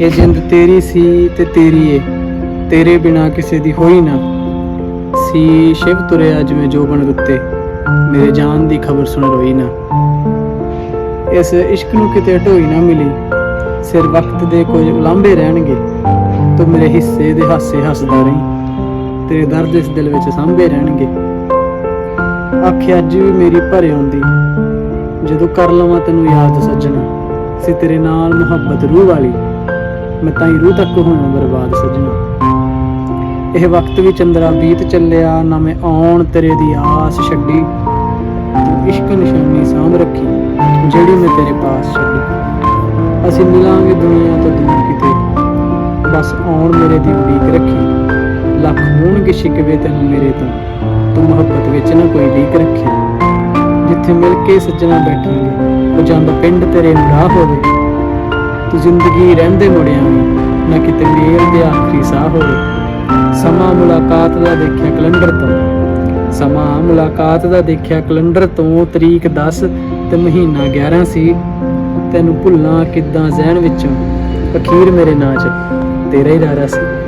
ਇਹ ਜਿੰਦ ਤੇਰੀ ਸੀ ਤੇ ਤੇਰੀ ਏ, ਤੇਰੇ ਬਿਨਾ ਕਿਸੇ ਦੀ ਹੋਈ ਨਾ। ਸੀ ਸ਼ਿਵ ਤੁਰਿਆ ਜਿਵੇਂ ਜੋਬਨ ਰੁੱਤੇ ਮੇਰੇ ਜਾਨ ਦੀ ਖਬਰ ਸੁਣ ਰੋਈ ਨਾ। ਇਸ ਇਸ਼ਕ ਨੂੰ ਕਿਤੇ ਢੋਈ ਨਾ ਮਿਲੀ, ਸਿਰ ਵਕਤ ਦੇ ਕੁਝ ਉਲਾਂਭੇ ਰਹਿਣਗੇ, ਤੂੰ ਮੇਰੇ ਹਿੱਸੇ ਦੇ ਹਾਸੇ ਹੱਸਦਾ ਰਹੀਂ, ਤੇਰੇ ਦਰਦ ਇਸ ਦਿਲ ਵਿੱਚ ਸਾਂਭੇ ਰਹਿਣਗੇ। ਆਖੇ ਅੱਜ ਵੀ ਮੇਰੀ ਭਰੇ ਆਉਂਦੀ, ਜਦੋਂ ਕਰ ਲਵਾਂ ਤੈਨੂੰ ਯਾਦ ਸੱਜਣਾ, ਸੀ ਤੇਰੇ ਨਾਲ ਮੁਹੱਬਤ ਰੂਹ ਵਾਲੀ। ਮੈਂ ਤਾਂ ਹੀ ਰੂਹ ਤੱਕ ਹੋਵਾਂ ਬਰਬਾਦ ਸੱਜਣਾ। ਇਹ ਵਕਤ ਵੀ ਚੰਦਰਾ ਬੀਤ ਚੱਲਿਆ, ਨਾ ਮੈਂ ਆਉਣ ਤੇਰੇ ਦੀ ਆਸ ਛੱਡੀ। ਤੂੰ ਇਸ਼ਕ ਨਿਸ਼ਾਨੀ ਸਾਂਭ ਰੱਖੀ, ਜਿਹੜੀ ਮੈਂ ਤੇਰੇ ਪਾਸ ਛੱਡੀ। ਅਸੀਂ ਮਿਲਾਂਗੇ ਦੁਨੀਆ ਤੋਂ ਦੂਰ ਕਿਤੇ, ਬਸ ਆਉਣ ਮੇਰੇ ਦੀ ਉਡੀਕ ਰੱਖੀ। ਲੱਖ ਹੋਣਗੇ ਸ਼ਿਕਵੇ ਤੈਨੂੰ ਮੇਰੇ ਤੋਂ, ਤੂੰ ਮੁਹੱਬਤ ਵਿੱਚ ਨਾ ਕੋਈ ਲੀਕ ਰੱਖੀ। ਜਿੱਥੇ ਮਿਲ ਕੇ ਸੱਜਣਾ ਬੈਠਾਂਗੇ, ਉਹ ਜਾਂਦਾ ਪਿੰਡ ਤੇਰੇ ਨੂੰ ਰਾਹ ਹੋਵੇ। ਤੂੰ ਜ਼ਿੰਦਗੀ ਰਹਿੰਦੇ ਮੁੜਿਆ ਵੀ, ਨਾ ਕਿਤੇ ਮੇਲ ਦੇ ਆਖਰੀ ਸਾਹ ਹੋਵੇ। ਸਮਾਂ ਮੁਲਾਕਾਤ ਦਾ ਦੇਖਿਆ ਕੈਲੰਡਰ ਤੋਂ। ਸਮਾਂ ਮੁਲਾਕਾਤ ਦਾ ਦੇਖਿਆ ਕੈਲੰਡਰ ਤੋਂ, ਤਰੀਕ 10 ਤੇ ਮਹੀਨਾ 11 ਸੀ। ਤੈਨੂੰ ਭੁੱਲਾਂ ਕਿੱਦਾਂ ਜ਼ਹਿਨ ਵਿੱਚੋਂ, ਅਖੀਰ ਮੇਰੇ ਨਾਂ 'ਚ ਤੇਰਾ ਹੀ ਰਾਰਾ ਸੀ।